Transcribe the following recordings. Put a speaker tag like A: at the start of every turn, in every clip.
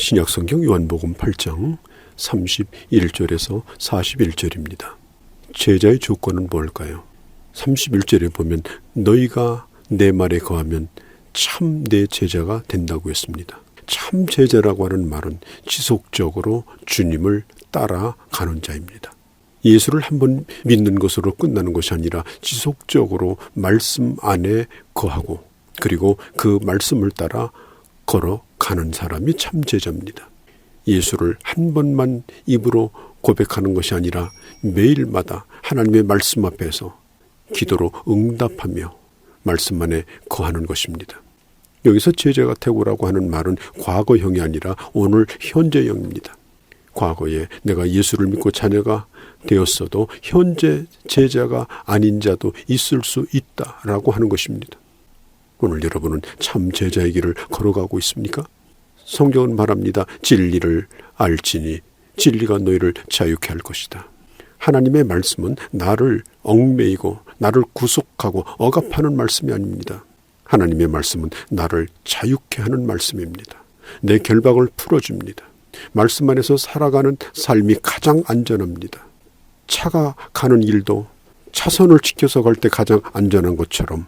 A: 신약성경 요한복음 8장 31절에서 41절입니다. 제자의 조건은 뭘까요? 31절에 보면 너희가 내 말에 거하면 참 내 제자가 된다고 했습니다. 참 제자라고 하는 말은 지속적으로 주님을 따라가는 자입니다. 예수를 한번 믿는 것으로 끝나는 것이 아니라 지속적으로 말씀 안에 거하고 그리고 그 말씀을 따라 걸어 가는 사람이 참 제자입니다. 예수를 한 번만 입으로 고백하는 것이 아니라 매일마다 하나님의 말씀 앞에서 기도로 응답하며 말씀 안에 거하는 것입니다. 여기서 제자가 되고라고 하는 말은 과거형이 아니라 오늘 현재형입니다. 과거에 내가 예수를 믿고 자녀가 되었어도 현재 제자가 아닌 자도 있을 수 있다라고 하는 것입니다. 오늘 여러분은 참 제자의 길을 걸어가고 있습니까? 성경은 말합니다. 진리를 알지니 진리가 너희를 자유케 할 것이다. 하나님의 말씀은 나를 얽매이고 나를 구속하고 억압하는 말씀이 아닙니다. 하나님의 말씀은 나를 자유케 하는 말씀입니다. 내 결박을 풀어줍니다. 말씀 안에서 살아가는 삶이 가장 안전합니다. 차가 가는 일도 차선을 지켜서 갈 때 가장 안전한 것처럼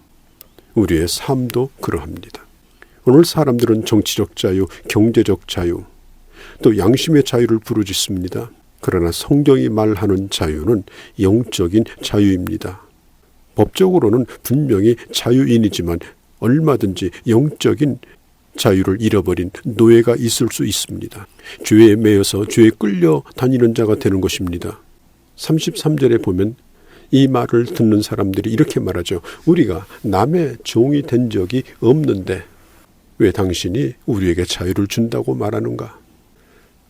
A: 우리의 삶도 그러합니다. 오늘 사람들은 정치적 자유, 경제적 자유, 또 양심의 자유를 부르짖습니다. 그러나 성경이 말하는 자유는 영적인 자유입니다. 법적으로는 분명히 자유인이지만 얼마든지 영적인 자유를 잃어버린 노예가 있을 수 있습니다. 죄에 매여서 죄에 끌려 다니는 자가 되는 것입니다. 33절에 보면 이 말을 듣는 사람들이 이렇게 말하죠. 우리가 남의 종이 된 적이 없는데 왜 당신이 우리에게 자유를 준다고 말하는가?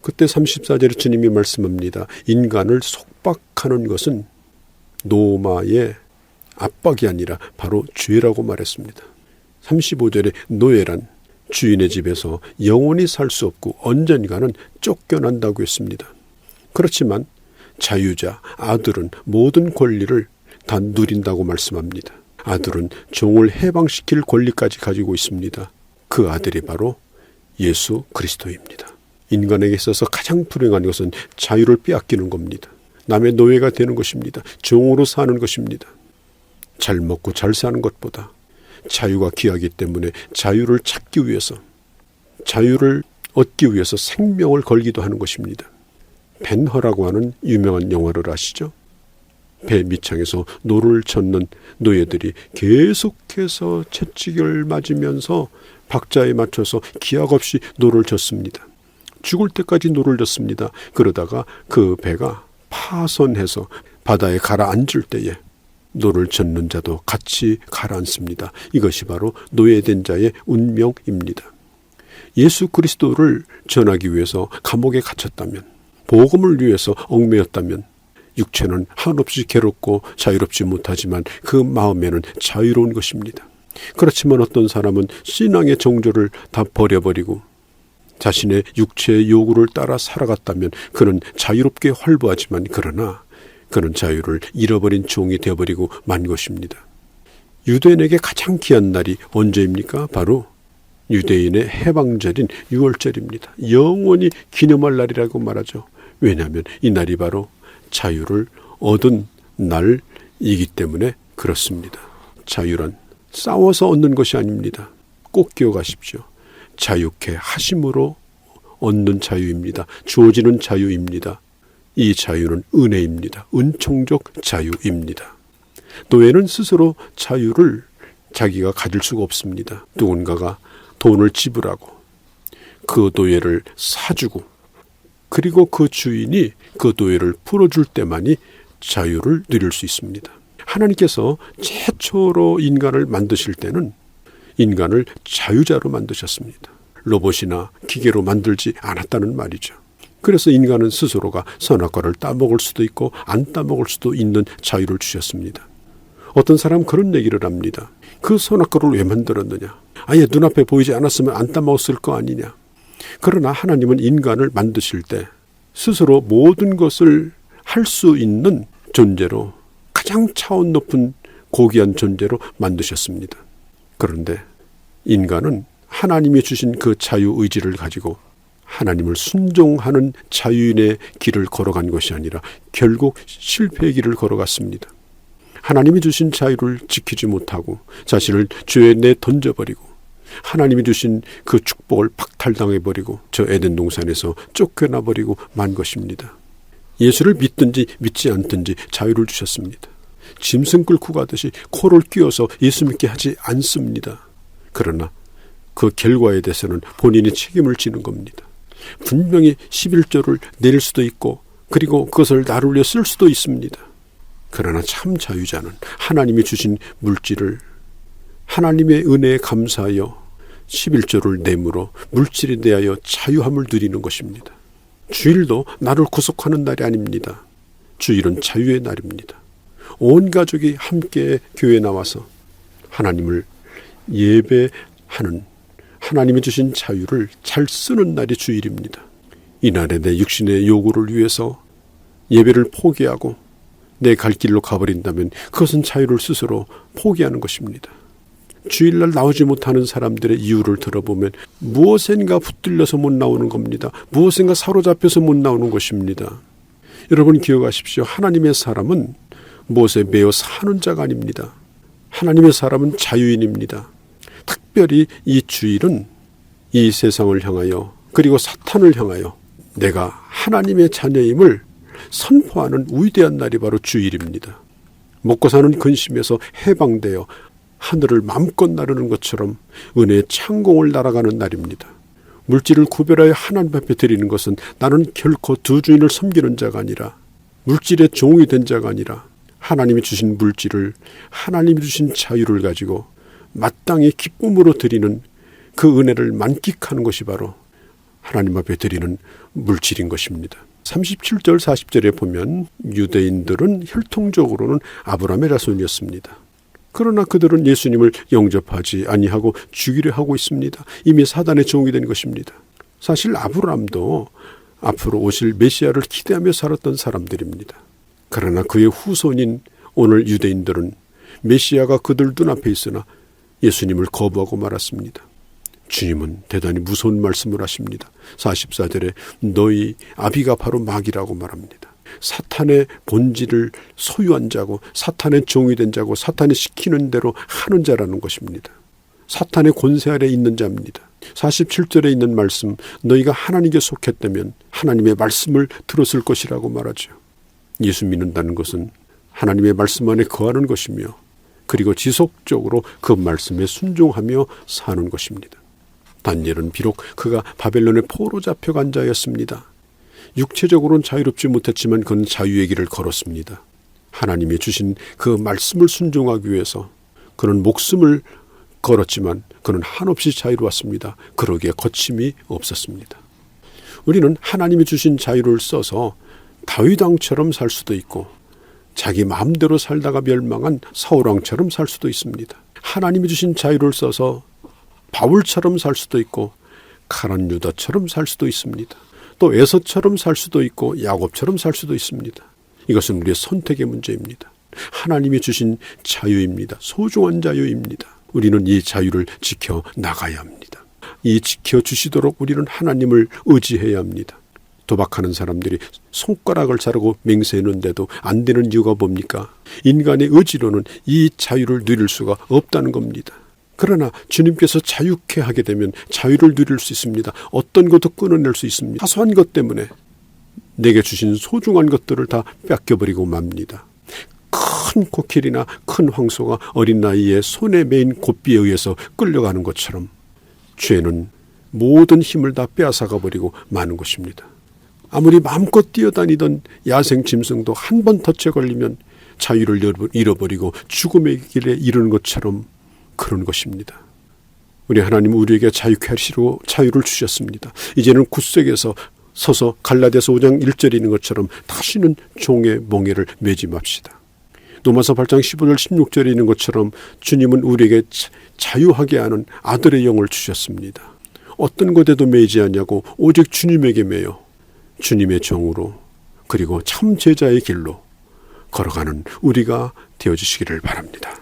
A: 그때 34절에 주님이 말씀합니다. 인간을 속박하는 것은 노마의 압박이 아니라 바로 죄라고 말했습니다. 35절에 노예란 주인의 집에서 영원히 살 수 없고 언젠가는 쫓겨난다고 했습니다. 그렇지만 자유자, 아들은 모든 권리를 다 누린다고 말씀합니다. 아들은 종을 해방시킬 권리까지 가지고 있습니다. 그 아들이 바로 예수 그리스도입니다. 인간에게 있어서 가장 불행한 것은 자유를 빼앗기는 겁니다. 남의 노예가 되는 것입니다. 종으로 사는 것입니다. 잘 먹고 잘 사는 것보다 자유가 귀하기 때문에 자유를 찾기 위해서 자유를 얻기 위해서 생명을 걸기도 하는 것입니다. 벤허라고 하는 유명한 영화를 아시죠? 배 밑창에서 노를 젓는 노예들이 계속해서 채찍을 맞으면서 박자에 맞춰서 기약 없이 노를 젓습니다. 죽을 때까지 노를 젓습니다. 그러다가 그 배가 파손해서 바다에 가라앉을 때에 노를 젓는 자도 같이 가라앉습니다. 이것이 바로 노예된 자의 운명입니다. 예수 그리스도를 전하기 위해서 감옥에 갇혔다면, 복음을 위해서 얽매였다면, 육체는 한없이 괴롭고 자유롭지 못하지만 그 마음에는 자유로운 것입니다. 그렇지만 어떤 사람은 신앙의 정조를 다 버려버리고 자신의 육체의 요구를 따라 살아갔다면 그는 자유롭게 활보하지만 그러나 그는 자유를 잃어버린 종이 되어버리고 만 것입니다. 유대인에게 가장 귀한 날이 언제입니까? 바로 유대인의 해방절인 6월절입니다. 영원히 기념할 날이라고 말하죠. 왜냐하면 이 날이 바로 자유를 얻은 날이기 때문에 그렇습니다. 자유란 싸워서 얻는 것이 아닙니다. 꼭 기억하십시오. 자유케 하심으로 얻는 자유입니다. 주어지는 자유입니다. 이 자유는 은혜입니다. 은총적 자유입니다. 노예는 스스로 자유를 자기가 가질 수가 없습니다. 누군가가 돈을 지불하고 그 노예를 사주고 그리고 그 주인이 그 노예를 풀어줄 때만이 자유를 누릴 수 있습니다. 하나님께서 최초로 인간을 만드실 때는 인간을 자유자로 만드셨습니다. 로봇이나 기계로 만들지 않았다는 말이죠. 그래서 인간은 스스로가 선악과를 따먹을 수도 있고 안 따먹을 수도 있는 자유를 주셨습니다. 어떤 사람 그런 얘기를 합니다. 그 선악과를 왜 만들었느냐? 아예 눈앞에 보이지 않았으면 안 따먹었을 거 아니냐? 그러나 하나님은 인간을 만드실 때 스스로 모든 것을 할 수 있는 존재로 가장 차원 높은 고귀한 존재로 만드셨습니다. 그런데 인간은 하나님이 주신 그 자유 의지를 가지고 하나님을 순종하는 자유인의 길을 걸어간 것이 아니라 결국 실패의 길을 걸어갔습니다. 하나님이 주신 자유를 지키지 못하고 자신을 죄에 내 던져버리고 하나님이 주신 그 축복을 박탈당해버리고 저 에덴 동산에서 쫓겨나버리고 만 것입니다. 예수를 믿든지 믿지 않든지 자유를 주셨습니다. 짐승 끌고 가듯이 코를 끼워서 예수 믿게 하지 않습니다. 그러나 그 결과에 대해서는 본인이 책임을 지는 겁니다. 분명히 11조를 내릴 수도 있고 그리고 그것을 나를 위해 쓸 수도 있습니다. 그러나 참 자유자는 하나님이 주신 물질을 하나님의 은혜에 감사하여 11조를 내므로 물질에 대하여 자유함을 누리는 것입니다. 주일도 나를 구속하는 날이 아닙니다. 주일은 자유의 날입니다. 온 가족이 함께 교회에 나와서 하나님을 예배하는 하나님이 주신 자유를 잘 쓰는 날이 주일입니다. 이날에 내 육신의 요구를 위해서 예배를 포기하고 내 갈 길로 가버린다면 그것은 자유를 스스로 포기하는 것입니다. 주일날 나오지 못하는 사람들의 이유를 들어보면 무엇인가 붙들려서 못 나오는 겁니다. 무엇인가 사로잡혀서 못 나오는 것입니다. 여러분 기억하십시오. 하나님의 사람은 무엇에 매여 사는 자가 아닙니다. 하나님의 사람은 자유인입니다. 특별히 이 주일은 이 세상을 향하여 그리고 사탄을 향하여 내가 하나님의 자녀임을 선포하는 위대한 날이 바로 주일입니다. 먹고 사는 근심에서 해방되어 하늘을 마음껏 나르는 것처럼 은혜의 창공을 날아가는 날입니다. 물질을 구별하여 하나님 앞에 드리는 것은 나는 결코 두 주인을 섬기는 자가 아니라 물질의 종이 된 자가 아니라 하나님이 주신 물질을 하나님이 주신 자유를 가지고 마땅히 기쁨으로 드리는 그 은혜를 만끽하는 것이 바로 하나님 앞에 드리는 물질인 것입니다. 37절 40절에 보면 유대인들은 혈통적으로는 아브라함의 자손이었습니다. 그러나 그들은 예수님을 영접하지 아니하고 죽이려 하고 있습니다. 이미 사단의 종이 된 것입니다. 사실 아브라함도 앞으로 오실 메시아를 기대하며 살았던 사람들입니다. 그러나 그의 후손인 오늘 유대인들은 메시아가 그들 눈앞에 있으나 예수님을 거부하고 말았습니다. 주님은 대단히 무서운 말씀을 하십니다. 44절에 너희 아비가 바로 마귀라고 말합니다. 사탄의 본질을 소유한 자고 사탄의 종이 된 자고 사탄이 시키는 대로 하는 자라는 것입니다. 사탄의 권세 아래 있는 자입니다. 47절에 있는 말씀 너희가 하나님께 속했다면 하나님의 말씀을 들었을 것이라고 말하죠. 예수 믿는다는 것은 하나님의 말씀 안에 거하는 것이며 그리고 지속적으로 그 말씀에 순종하며 사는 것입니다. 단엘은 비록 그가 바벨론의 포로 잡혀간 자였습니다. 육체적으로는 자유롭지 못했지만 그는 자유의 길을 걸었습니다. 하나님이 주신 그 말씀을 순종하기 위해서 그는 목숨을 걸었지만 그는 한없이 자유로웠습니다. 그러기에 거침이 없었습니다. 우리는 하나님이 주신 자유를 써서 다윗 왕처럼 살 수도 있고 자기 마음대로 살다가 멸망한 사울 왕처럼 살 수도 있습니다. 하나님이 주신 자유를 써서 바울처럼 살 수도 있고 카란 유다처럼 살 수도 있습니다. 또 에서처럼 살 수도 있고 야곱처럼 살 수도 있습니다. 이것은 우리의 선택의 문제입니다. 하나님이 주신 자유입니다. 소중한 자유입니다. 우리는 이 자유를 지켜 나가야 합니다. 이 지켜 주시도록 우리는 하나님을 의지해야 합니다. 도박하는 사람들이 손가락을 자르고 맹세했는데도 안 되는 이유가 뭡니까? 인간의 의지로는 이 자유를 누릴 수가 없다는 겁니다. 그러나 주님께서 자유케 하게 되면 자유를 누릴 수 있습니다. 어떤 것도 끊어낼 수 있습니다. 사소한 것 때문에 내게 주신 소중한 것들을 다 뺏겨버리고 맙니다. 큰 코끼리나 큰 황소가 어린 나이에 손에 메인 고삐에 의해서 끌려가는 것처럼 죄는 모든 힘을 다 빼앗아가 버리고 마는 것입니다. 아무리 마음껏 뛰어다니던 야생 짐승도 한 번 덫에 걸리면 자유를 잃어버리고 죽음의 길에 이르는 것처럼 그런 것입니다. 우리 하나님 우리에게 자유케 하시고 자유를 주셨습니다. 이제는 굳세게서 서서 갈라디아서 5장 1절에 있는 것처럼 다시는 종의 몽해를 매지 맙시다. 노마서 8장 15절 16절에 있는 것처럼 주님은 우리에게 자유하게 하는 아들의 영을 주셨습니다. 어떤 것에도 매지 않냐고 오직 주님에게 매여 주님의 정으로 그리고 참 제자의 길로 걸어가는 우리가 되어 주시기를 바랍니다.